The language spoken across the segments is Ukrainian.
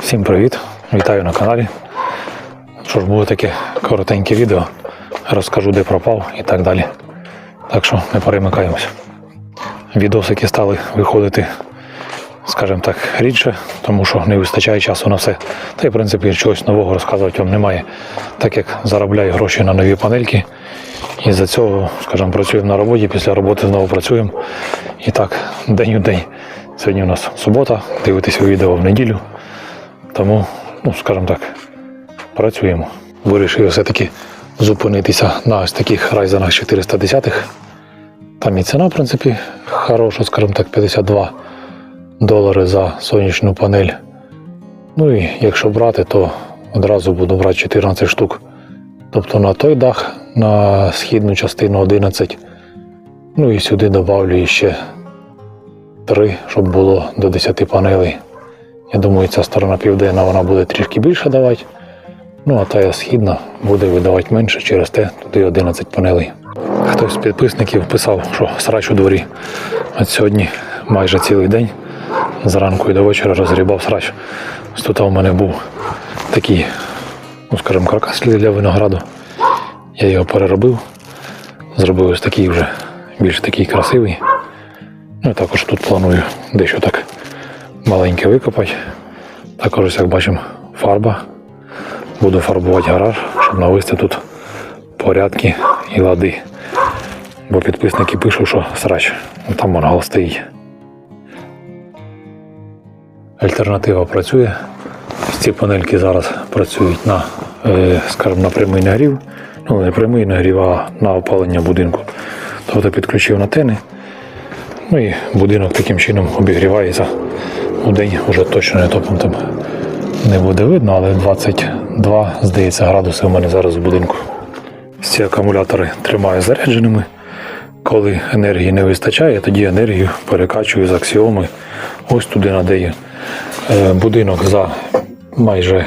Всім привіт! Вітаю на каналі. Що ж, буде таке коротеньке відео. Розкажу, де пропав і так далі. Так що не перемикаємося. Відосики стали виходити, скажімо так, рідше, тому що не вистачає часу на все. Та й в принципі чогось нового розказувати вам немає, так як заробляю гроші на нові панельки. І за цього, скажімо, працюємо на роботі, після роботи знову працюємо. І так, день у день. Сьогодні у нас субота, дивитесь відео в неділю. Тому, ну, скажімо так, працюємо. Вирішив все-таки зупинитися на ось таких райзенах 410-х. Там і ціна, в принципі, хороша, скажімо так, 52 долари за сонячну панель. Ну і якщо брати, то одразу буду брати 14 штук. Тобто на той дах, на східну частину 11. Ну і сюди додавлю ще 3, щоб було до 10 панелей. Я думаю, ця сторона південна вона буде трішки більше давати. Ну, а та східна буде видавати менше, через те туди 11 панелей. Хтось з підписників писав, що срач у дворі. От сьогодні майже цілий день зранку і до вечора розгрібав срач. Тут у мене був такий, ну скажімо, каркас для винограду. Я його переробив, зробив ось такий вже більш такий красивий. Ну і також тут планую дещо так маленьке викопати. Також, як бачимо, фарба. Буду фарбувати гараж, щоб навести тут порядки і лади. Бо підписники пишуть, що срач, ну, там мангал стоїть. Альтернатива працює. Ці панельки зараз працюють на, е, скажімо, на прямий нагрів. Ну, не прямий нагрів, а на опалення будинку. Тобто підключив на тени. Ну і будинок таким чином обігрівається. У вже точно не топом там не буде видно, але 22, здається, градуси у мене зараз в будинку. Ці акумулятори тримаю зарядженими. Коли енергії не вистачає, тоді енергію перекачую з аксіоми ось туди надаю. Е, Будинок за майже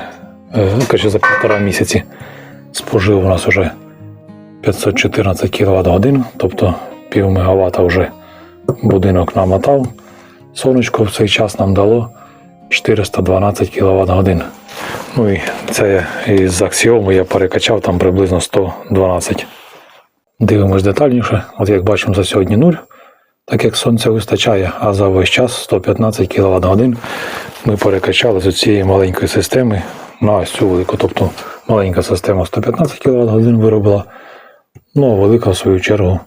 каже, за півтора місяці спожив у нас вже 514 кВт годин, тобто пів мегаватта вже будинок намотав. Сонечко в цей час нам дало 412 кВт годин. Ну і це із аксіому я перекачав там приблизно 112. Дивимось детальніше. От як бачимо за сьогодні 0, так як сонця вистачає, а за весь час 115 кВт годин ми перекачали з цієї маленької системи на ось цю велику. Тобто маленька система 115 кВт годин виробила, ну а велика в свою чергу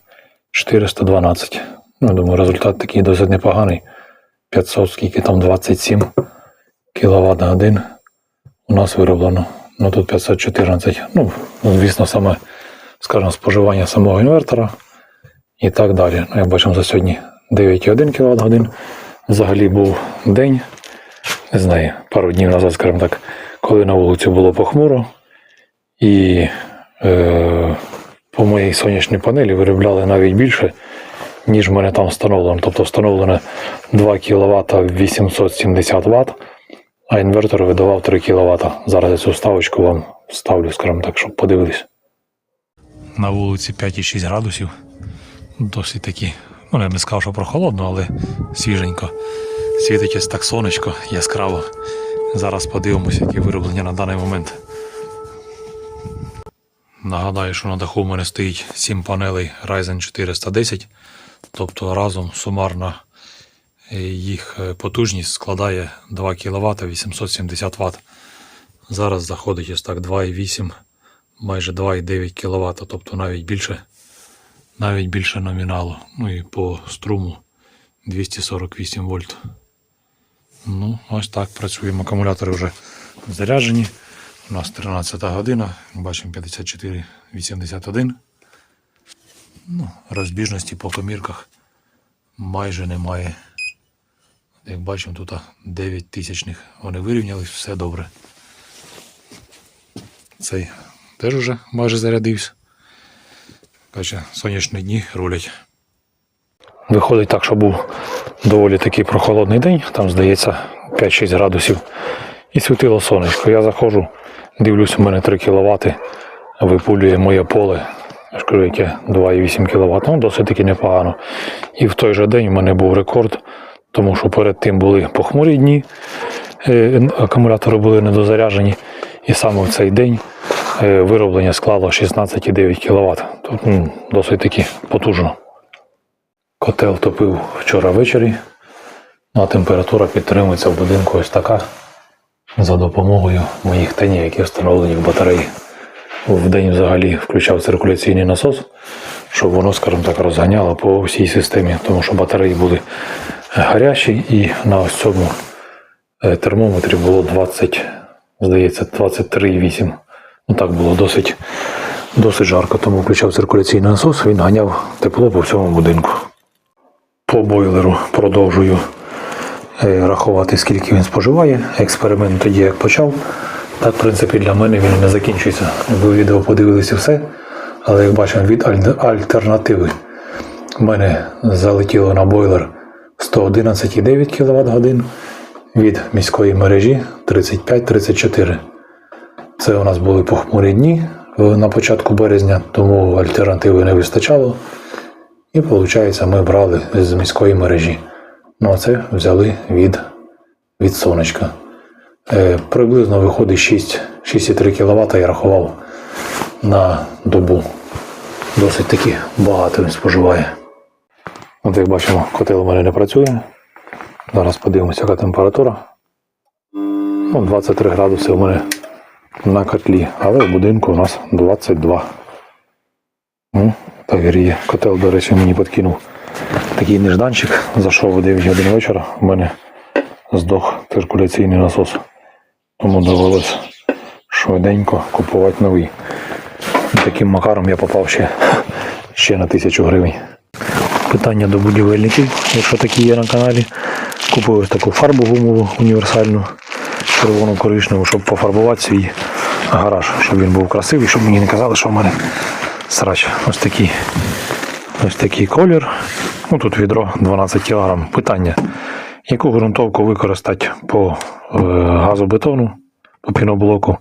412. Ну, я думаю, результат такий досить непоганий. 500, скільки там 27 кВт годин у нас вироблено. Ну тут 514. Ну, звісно, саме, скажімо, споживання самого інвертора і так далі. Ну, як бачимо, за сьогодні 9,1 кВт годин. Взагалі був день, не знаю, пару днів назад, скажімо так, коли на вулиці було похмуро. І е, по моїй сонячній панелі виробляли навіть більше, ніж в мене там встановлено. Тобто встановлено 2 кВт 870 Вт, а інвертор видавав 3 кВт. Зараз я цю ставочку вам ставлю, скажімо так, щоб подивились. На вулиці 5,6 градусів. Досить такі, ну я б не сказав, що прохолодно, але свіженько. Світить так сонечко яскраво. Зараз подивимося, які вироблення на даний момент. Нагадаю, що на даху в мене стоїть 7 панелей Ryzen 410, тобто разом сумарна е, їх е, потужність складає 2 кВт 870 Вт. Зараз заходить ось так 2,8, майже 2,9 кВт, тобто навіть більше, навіть більше номіналу. Ну і по струму 248 вольт. Ну, ось так працюємо. Акумулятори вже заряджені. У нас 13 година, бачимо 54,81. Ну, розбіжності по комірках майже немає. Як бачимо, тут 9 тисячних вони вирівнялись, все добре. Цей теж вже майже зарядився. Каже, сонячні дні рулять. Виходить так, що був доволі такий прохолодний день, там, здається, 5-6 градусів. І світило сонечко. Я заходжу, дивлюсь, у мене 3 кВт, випулює моє поле. Ж кажу, яке 2,8 кВт, ну досить таки непогано. І в той же день у мене був рекорд, тому що перед тим були похмурі дні. е, акумулятори були недозаряджені, і саме в цей день е, вироблення склало 16,9 кВт. Тут м, досить таки потужно. Котел топив вчора ввечері, ну, а температура підтримується в будинку ось така за допомогою моїх тенів, які встановлені в батареї. В день взагалі включав циркуляційний насос, щоб воно, скажімо так, розганяло по всій системі, тому що батареї були гарячі і на ось цьому е, термометрі було 20, здається, 23,8. Ну так було досить, досить жарко, тому включав циркуляційний насос, він ганяв тепло по всьому будинку. По бойлеру продовжую е, рахувати, скільки він споживає. Експеримент тоді як почав. Так, в принципі, для мене він не закінчується. Ви відео подивилися все, але як бачимо від альтернативи. У мене залетіло на бойлер 111,9 кВт годин, від міської мережі 35-34. Це у нас були похмурі дні е, на початку березня, тому альтернативи не вистачало. І виходить, ми брали з міської мережі. Ну а це взяли від, від сонечка. Е, приблизно виходить 6,3 кВт я рахував на добу. Досить таки багато він споживає. От як бачимо, котел у мене не працює. Зараз подивимося, яка температура. Ну, 23 градуси у мене на котлі, але в будинку у нас 22. Ну, так гріє. Котел, до речі, мені підкинув такий нежданчик. Зайшов о 9 годин вечора. У мене здох циркуляційний насос. Тому довелось швиденько купувати новий. Таким макаром я попав ще, ще на тисячу гривень. Питання до будівельників, якщо такі є на каналі. Купив ось таку фарбу гумову універсальну, червону коричневу, щоб пофарбувати свій гараж, щоб він був красивий, щоб мені не казали, що в мене срач. Ось такий, ось такий колір. Ну, тут відро 12 кг. Питання. Яку ґрунтовку використати по е, газобетону, по піноблоку,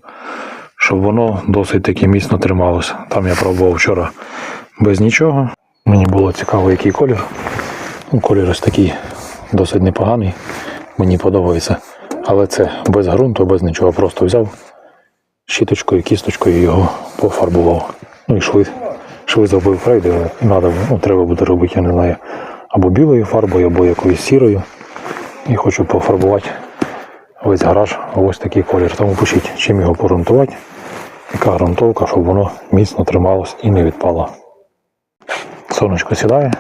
щоб воно досить таки міцно трималося. Там я пробував вчора без нічого. Мені було цікаво, який колір. Ну, колір ось такий досить непоганий. Мені подобається. Але це без ґрунту, без нічого. Просто взяв щіточкою, кісточкою його пофарбував. Ну і шви, шви зробив крейди. Надо, ну, треба буде робити, я не знаю, або білою фарбою, або якоюсь сірою. І хочу пофарбувати весь гараж в ось такий колір. Тому пишіть, чим його порунтувати, яка ґрунтовка, щоб воно міцно трималось і не відпало. Сонечко сідає,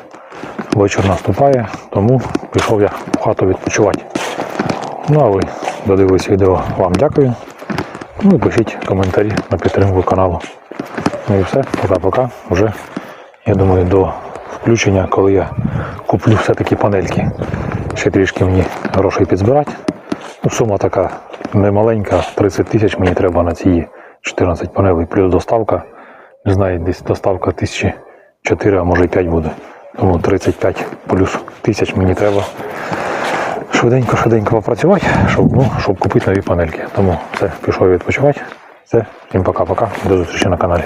вечір наступає, тому пішов я в хату відпочивати. Ну а ви додивились відео, вам дякую. Ну і пишіть коментарі на підтримку каналу. Ну і все, пока-пока. Вже, я думаю, до включення, коли я куплю все-таки панельки. Ще трішки мені грошей підзбирати. Ну, сума така немаленька, 30 тисяч мені треба на ці 14 панелей, плюс доставка. Не знаю, десь доставка тисячі 4, а може і 5 буде. Тому 35 плюс тисяч мені треба швиденько, швиденько попрацювати, щоб, ну, щоб купити нові панельки. Тому все, пішов відпочивати. Все, всім пока-пока. До зустрічі на каналі.